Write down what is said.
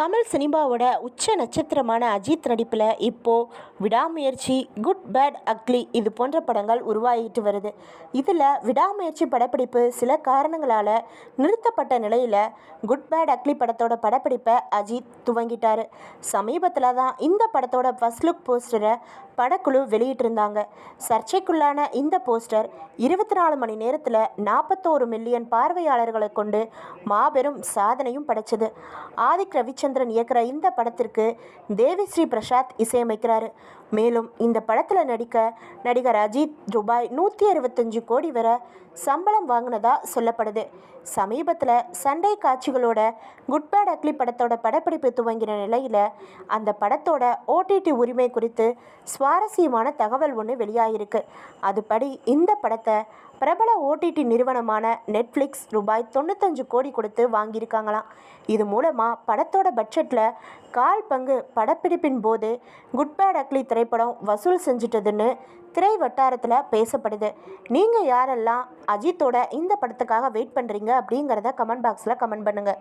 தமிழ் சினிமாவோட உச்ச நட்சத்திரமான அஜித் நடிப்பில் இப்போது விடாமுயற்சி குட் பேட் அக்லி இது போன்ற படங்கள் உருவாகிட்டு வருது. இதில் விடாமுயற்சி படப்பிடிப்பு சில காரணங்களால் நிறுத்தப்பட்ட நிலையில் குட் பேட் அக்லி படத்தோட படப்பிடிப்பை அஜித் துவங்கிட்டார். சமீபத்தில் தான் இந்த படத்தோட ஃபர்ஸ்ட் லுக் போஸ்டரை படக்குழு வெளியிட்டிருந்தாங்க. சர்ச்சைக்குள்ளான இந்த போஸ்டர் இருபத்தி நாலு மணி நேரத்தில் நாற்பத்தோரு மில்லியன் பார்வையாளர்களை கொண்டு மாபெரும் சாதனையும் படைச்சது. ஆதிக் ரவிச்சந்திரன் இயக்குற இந்த படத்திற்கு தேவிஸ்ரீ பிரசாத் இசையமைக்கிறாரு. மேலும் இந்த படத்தில் நடிக்க நடிகர் அஜித் ரூபாய் நூற்றி அறுபத்தஞ்சு கோடி வரை சம்பளம் வாங்கினதா சொல்லப்படுது. சமீபத்தில் சண்டை காட்சிகளோட குட் பேட் அக்லி படத்தோட படப்பிடிப்பு துவங்கின நிலையில் அந்த படத்தோட ஓடிடி உரிமை குறித்து சுவாரஸ்யமான தகவல் ஒன்று வெளியாகிருக்கு அதுபடி இந்த படத்தை பிரபல ஓடிடி நிறுவனமான நெட்ஃப்ளிக்ஸ் ரூபாய் தொண்ணூத்தஞ்சு கோடி கொடுத்து வாங்கியிருக்காங்களாம். இது மூலமாக படத்தோட பட்ஜெட்டில் கால் பங்கு படப்பிடிப்பின் போது குட் பேட் அக்லி திரைப்படம் வசூல் செஞ்சிட்டதுன்னு திரை வட்டாரத்தில் பேசப்படுது. நீங்கள் யாரெல்லாம் அஜித்தோட இந்த படத்துக்காக வெயிட் பண்ணுறீங்க அப்படிங்கிறத கமெண்ட் பாக்ஸில் கமெண்ட் பண்ணுங்கள்